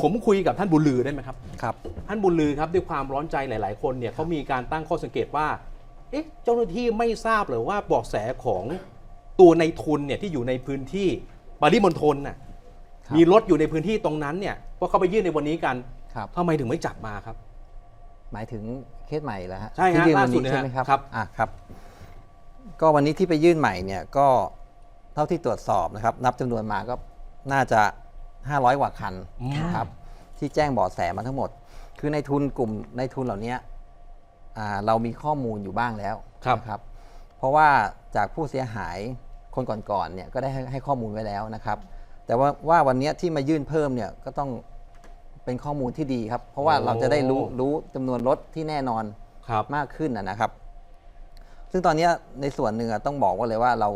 ผมคุยกับท่านบุญลือได้ไหมครับครับ ท่านบุญลือครับด้วยความร้อนใจหลาย ๆ คนเนี่ยเขามีการตั้งข้อสังเกตว่า เอ๊ะเจ้าหน้าที่ไม่ทราบเลยว่าเบอกแสของตัวในทุนเนี่ยที่อยู่ในพื้นที่ปริมณฑลน่ะครับ มีรถอยู่ในพื้นที่ตรงนั้นเนี่ยเพราะเขาไปยื่นในวันนี้กันครับ ทำไมถึงไม่จับมาครับ หมายถึงเคสใหม่แล้วฮะใช่ฮะที่ยื่นล่าวันสุดนี้เนี่ยใช่ไหมครับครับ อะครับ ก็วันนี้ที่ไปยื่นใหม่เนี่ยก็เท่าที่ตรวจสอบนะครับ นับจำนวนมาก็น่าจะ 500กว่าคันอืมนะครับที่แจ้งเบาะแสมาทั้งหมด คือในทุนกลุ่มในทุนเหล่านี้อ่าเรามีข้อมูลอยู่บ้างแล้วครับนะครับเพราะว่าจากผู้เสียหายคนก่อนๆเนี่ยก็ได้ให้ให้ข้อมูลไว้แล้วนะครับ แต่ว่าว่าวันนี้ที่มายื่นเพิ่มเนี่ยก็ต้องเป็นข้อมูลที่ดีครับ เพราะว่าเราจะได้รู้รู้จำนวนรถที่แน่นอนครับมากขึ้นนะนะครับ ซึ่งตอนเนี้ยในส่วนหนึ่งอะต้องบอกว่าเลยว่าเรา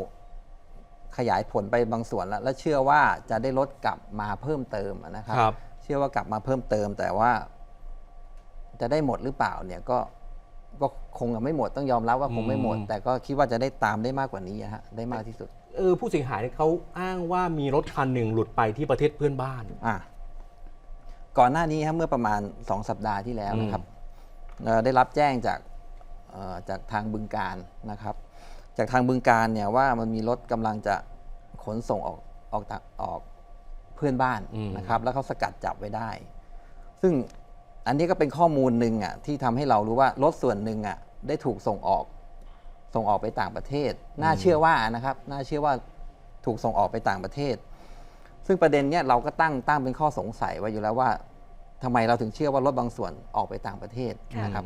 ขยายผลไปบางส่วนแล้ว และเชื่อว่าจะได้รถกลับมาเพิ่มเติมอะนะครับครับ เชื่อว่ากลับมาเพิ่มเติม แต่ว่า จะได้หมดหรือเปล่าเนี่ยก็ก็คงจะไม่หมดต้องยอมรับว่าคงไม่หมด อืม แต่ก็คิดว่าจะได้ตามได้มากกว่านี้อะฮะได้มากที่สุด เออผู้เสียหายเนี่ยเขาอ้างว่ามีรถคันหนึ่งหลุดไปที่ประเทศเพื่อนบ้าน อะก่อนหน้านี้ครับเมื่อประมาณ 2 สัปดาห์ที่แล้วนะครับเอ่อได้รับแจ้งจากเอ่อจากทางบึงการนะครับ จากทางบึงการเนี่ยว่ามันมีรถกำลังจะขนส่งออกออกต่างออกเพื่อนบ้านอืมนะครับ แล้วเขาสกัดจับไว้ได้ ซึ่งอันนี้ก็เป็นข้อมูลหนึ่งอะที่ทำให้เรารู้ว่ารถส่วนหนึ่งอะได้ถูกส่งออก ส่งออกไปต่างประเทศ น่าเชื่อว่านะครับ น่าเชื่อว่าถูกส่งออกไปต่างประเทศ ซึ่งประเด็นเนี้ยเราก็ตั้งตั้งเป็นข้อสงสัยไว้อยู่แล้วว่าทำไมเราถึงเชื่อว่ารถบางส่วนออกไปต่างประเทศนะครับ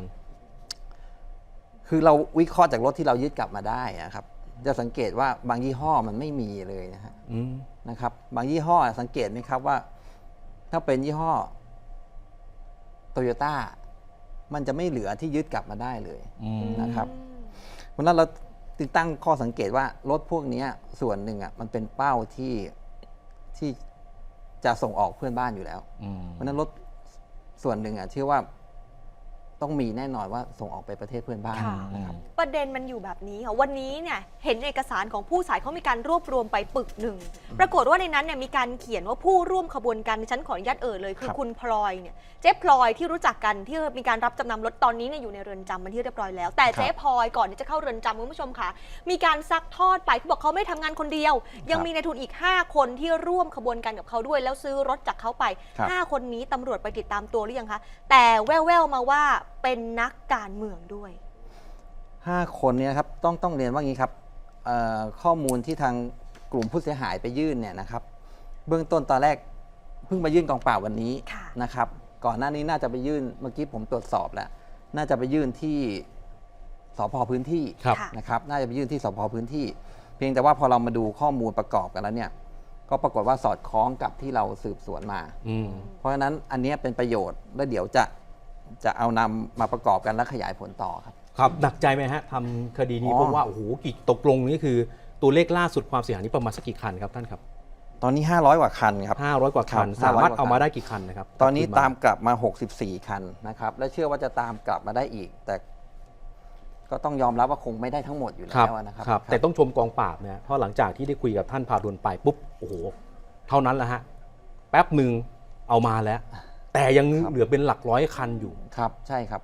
คือเราวิเคราะห์จากรถที่เรายึดกลับมาได้นะครับ จะสังเกตว่าบางยี่ห้อมันไม่มีเลยนะฮะอืมนะครับ บางยี่ห้อสังเกตไหมครับว่า ถ้าเป็นยี่ห้อโตโยต้ามันจะไม่เหลือที่ยึดกลับมาได้เลยอืมนะครับเพราะฉะนั้นเราจึงตั้งข้อสังเกตว่ารถพวกเนี้ยส่วนหนึ่งอะมันเป็นเป้าที่ที่จะส่งออกเพื่อนบ้านอยู่แล้วอืมเพราะฉะนั้นรถส่วนหนึ่งอะเชื่อว่า ต้องมีแน่นอนว่าส่งออกไปประเทศเพื่อนบ้านค่ะ นะครับ ประเด็นมันอยู่แบบนี้ค่ะวันนี้เนี่ยเห็นเอกสารของผู้สายเขามีการรวบรวมไปปึกหนึ่ง ปรากฏว่าในนั้นเนี่ยมีการเขียนว่าผู้ร่วมขบวนการดิฉันขออนุญาตเอ่ยเลย คือครับ คุณพลอยเนี่ยเจ๊พลอยที่รู้จักกันที่มีการรับจำนำรถตอนนี้เนี่ยอยู่ในเรือนจำมันที่เรียบร้อยแล้ว แต่เจ๊พลอยก่อนที่จะเข้าเรือนจำคุณผู้ชมค่ะ มีการซักทอดไปที่บอกเขาไม่ทำงานคนเดียว ยังมีในทุนอีก 5 คนที่ร่วมขบวนการกับเขาด้วย แล้วซื้อรถจากเขาไป ครับ 5 คนนี้ตำรวจไปติดตามตัวหรือยังคะแต่แว่วๆมาว่าเป็นนักการเมืองด้วย ห้าคนเนี่ยนะครับต้องต้องเรียนว่างี้ครับเอ่อข้อมูลที่ทางกลุ่มผู้เสียหายไปยื่นเนี่ยนะครับ เบื้องต้นตอนแรกเพิ่งมายื่นกองปราบวันนี้ค่ะ นะครับ ก่อนหน้านี้น่าจะไปยื่นเมื่อกี้ผมตรวจสอบแล้ว น่าจะไปยื่นที่สพพื้นที่ครับ ค่ะ นะครับ น่าจะไปยื่นที่สพพื้นที่ เพียงแต่ว่าพอเรามาดูข้อมูลประกอบกันแล้วเนี่ย ก็ปรากฏว่าสอดคล้องกับที่เราสืบสวนมา อืม เพราะฉะนั้นอันเนี้ยเป็นประโยชน์แล้วเดี๋ยวจะ จะเอานำมาประกอบกันและขยายผลต่อครับ ครับหนักใจไหมฮะทำคดีนี้อ๋อ เพราะว่าโอ้โหกี่ตกลงนี่คือตัวเลขล่าสุดความเสียหายนี่ประมาณสักกี่คันครับท่านครับตอนนี้ 500 กว่าคันครับ 500 กว่าคัน ครับสามารถ500กว่าคันเอามาได้กี่คันนะครับตอนนี้คืตามกลับมา 64 คันนะครับ และเชื่อว่าจะตามกลับมาได้อีก แต่ก็ต้องยอมรับว่าคงไม่ได้ทั้งหมดอยู่ครับแล้วนะครับครับ แต่ต้องชมกองปราบนะเพราะหลังจากที่ได้คุยกับท่านพาดลไปปุ๊บโอ้โหเท่านั้นแหละฮะแป๊บหนึ่งเอามาแล้ว แต่ยังเหลือเป็นหลักร้อยคันอยู่ครับใช่ครับ